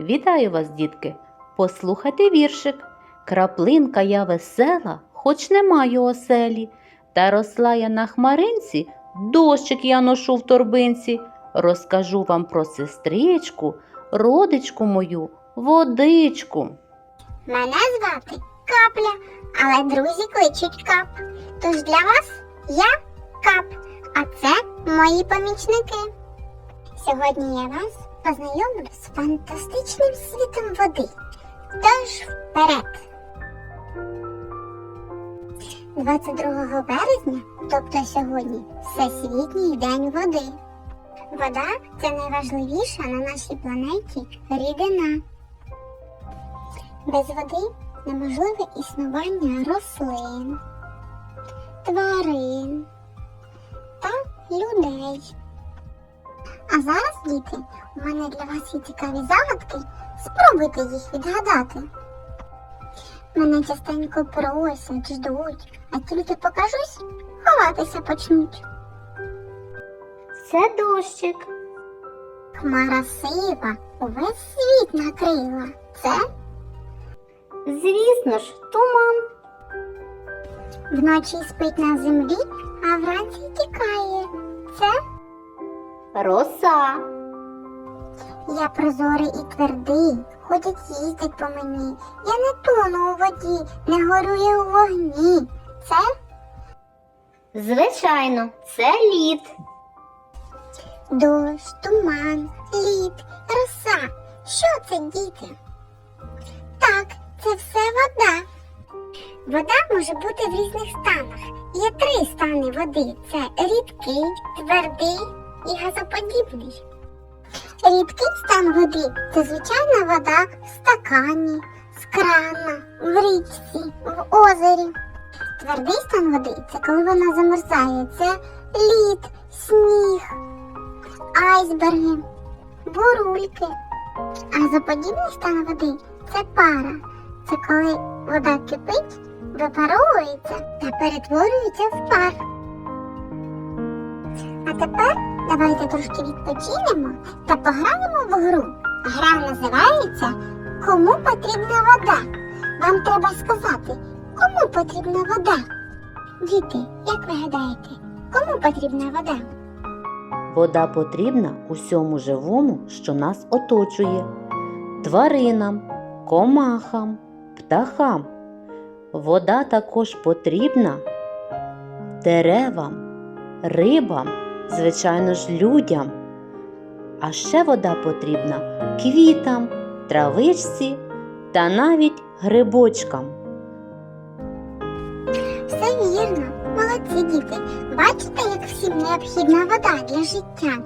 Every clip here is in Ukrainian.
Вітаю вас, дітки! Послухайте віршик. Краплинка я весела, хоч не маю оселі. Та росла я на хмаринці, дощик я ношу в торбинці. Розкажу вам про сестричку, родичку мою, водичку. Мене звати Капля, але друзі кличуть Кап. Тож для вас я Кап, а це мої помічники. Сьогодні я вас познайомлю з фантастичним світом води. Тож вперед! 22 березня, тобто сьогодні, Всесвітній день води. Вода це найважливіша на нашій планеті рідина. Без води неможливе існування рослин, тварин та людей. А зараз, діти, у мене для вас є цікаві загадки. Спробуйте їх відгадати. Мене частенько просять, ждуть, а тільки покажусь, ховатися почнуть. Це дощик. Хмара сива увесь світ накрила. Це Звісно ж, туман. Вночі спить на землі, а вранці роса. Я прозорий і твердий, ходять їздять по мені. Я не тону у воді, не горюю у вогні. Це Звичайно, це лід. дощ, туман, лід, роса. Що це, діти? Так, це все вода. Вода може бути в різних станах. Є три стани води: це рідкий, твердий і газоподібний. Рідкий стан води це звичайна вода в стакані, з крана, в річці, в озері. Твердий стан води це коли вона замерзає. Це лід, сніг, айсберги, бурульки. Газоподібний стан води це пара. Це коли вода кипить, випаровується та перетворюється в пар. А тепер давайте трошки відпочинемо та пограємо в гру. Гра називається Кому потрібна вода? Вам треба сказати, кому потрібна вода? Діти, як ви гадаєте, кому потрібна вода? Вода потрібна усьому живому, що нас оточує, тваринам, комахам, птахам. Вода також потрібна деревам, рибам, звичайно ж, людям. А ще вода потрібна квітам, травичці та навіть грибочкам. Все вірно, молодці діти. Бачите, як всім необхідна вода для життя.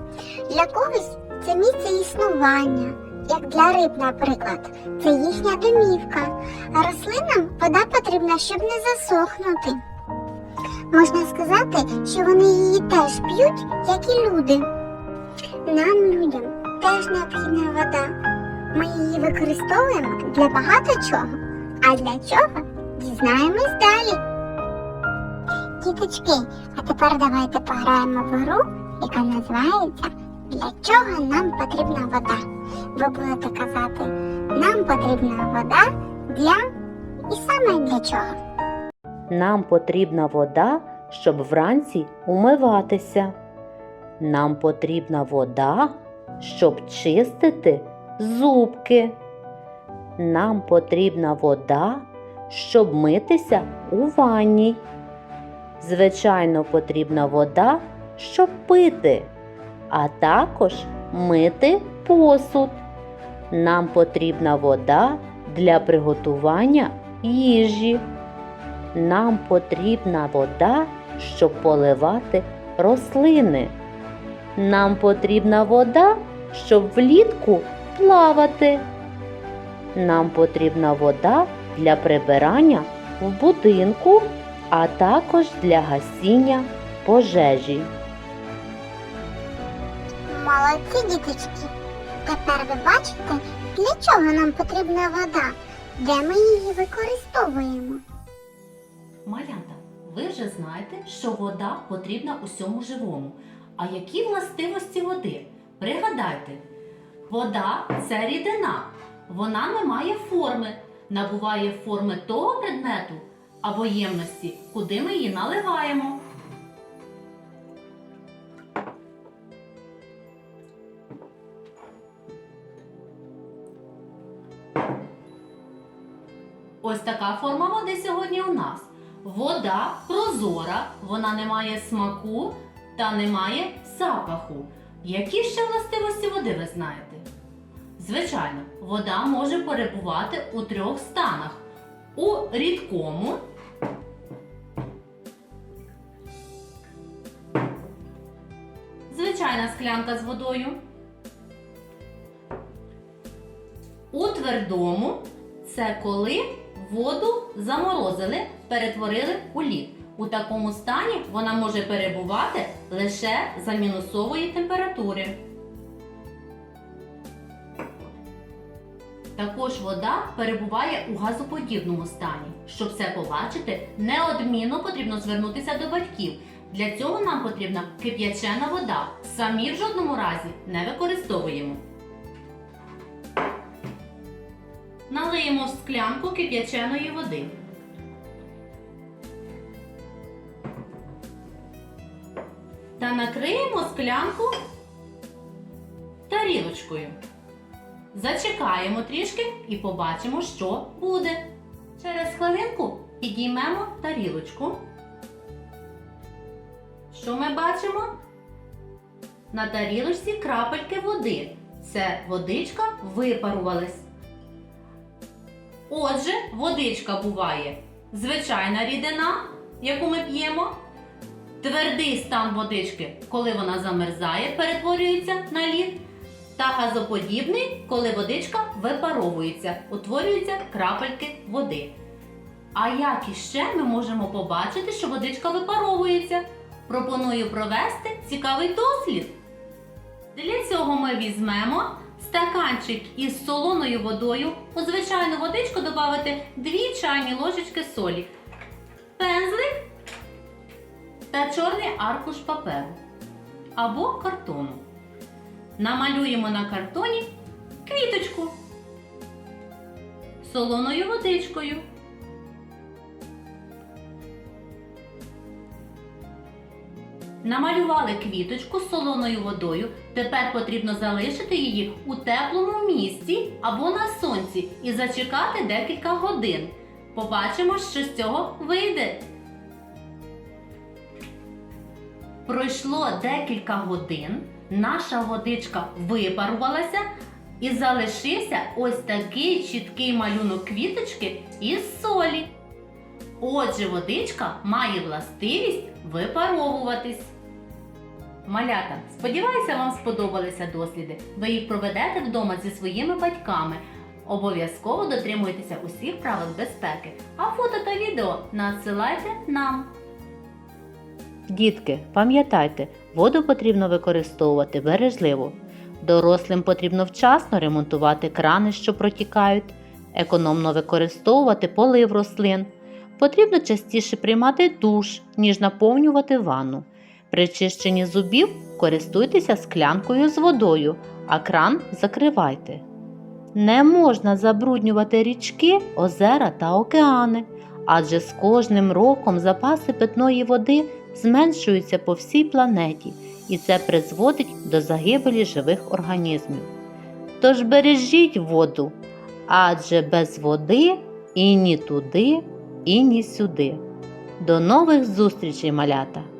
Для когось це місце існування, як для риб, наприклад, це їхня домівка. А рослинам вода потрібна, щоб не засохнути. Можна сказати, що вони її теж п'ють, як і люди. Нам, людям, теж необхідна вода. Ми її використовуємо для багато чого. А для чого? Дізнаємось далі. Діточки, а тепер давайте пограємо в гру, яка називається Для чого нам потрібна вода? Ви будете казати, нам потрібна вода для і саме для чого. Нам потрібна вода, щоб вранці умиватися. Нам потрібна вода, щоб чистити зубки. Нам потрібна вода, щоб митися у ванні. Звичайно, потрібна вода, щоб пити, а також мити посуд. Нам потрібна вода для приготування їжі. Нам потрібна вода, щоб поливати рослини. Нам потрібна вода, щоб влітку плавати. Нам потрібна вода для прибирання в будинку, а також для гасіння пожежі. Молодці, діточки. Тепер ви бачите, для чого нам потрібна вода, де ми її використовуємо. Малята, ви вже знаєте, що вода потрібна усьому живому. А які властивості води? Пригадайте, вода це рідина, Вона не має форми, набуває форми того предмету або ємності, куди ми її наливаємо. Ось така форма води сьогодні у нас. Вода прозора, вона не має смаку та не має запаху. Які ще властивості води ви знаєте? Звичайно, вода може перебувати у трьох станах: у рідкому, звичайна склянка з водою, у твердому це коли воду заморозили, перетворили у лід. У такому стані вона може перебувати лише за мінусової температури. Також вода перебуває у газоподібному стані. Щоб це побачити, неодмінно потрібно звернутися до батьків. Для цього нам потрібна кип'ячена вода. Самі в жодному разі не використовуємо. Налиємо в склянку кип'яченої води. Накриємо склянку тарілочкою. Зачекаємо трішки і побачимо, що буде. Через хвилинку підіймемо тарілочку. Що ми бачимо? На тарілочці крапельки води. Це водичка випарувалась. Отже, водичка буває звичайна рідина, яку ми п'ємо. Твердий стан водички, коли вона замерзає, перетворюється на лід. Та газоподібний, коли водичка випаровується, утворюються крапельки води. А як іще ми можемо побачити, що водичка випаровується? Пропоную провести цікавий дослід. Для цього ми візьмемо стаканчик із солоною водою, у звичайну водичку додати 2 чайні ложечки солі, пензлик та чорний аркуш паперу або картону. Намалюємо на картоні квіточку солоною водичкою. Намалювали квіточку з солоною водою. Тепер потрібно залишити її у теплому місці або на сонці і зачекати декілька годин. Побачимо, що з цього вийде. Пройшло декілька годин, наша водичка випарувалася і залишився ось такий чіткий малюнок квіточки із солі. Отже, водичка має властивість випаровуватись. Малята, сподіваюся, вам сподобалися досліди. Ви їх проведете вдома зі своїми батьками. Обов'язково дотримуйтеся усіх правил безпеки, а фото та відео надсилайте нам. Дітки, пам'ятайте, воду потрібно використовувати бережливо. Дорослим потрібно вчасно ремонтувати крани, що протікають, економно використовувати полив рослин. Потрібно частіше приймати душ, ніж наповнювати ванну. При чищенні зубів користуйтеся склянкою з водою, а кран закривайте. Не можна забруднювати річки, озера та океани, адже з кожним роком запаси питної води зменшуються по всій планеті, і це призводить до загибелі живих організмів. Тож бережіть воду, адже без води і ні туди, і ні сюди. До нових зустрічей, малята!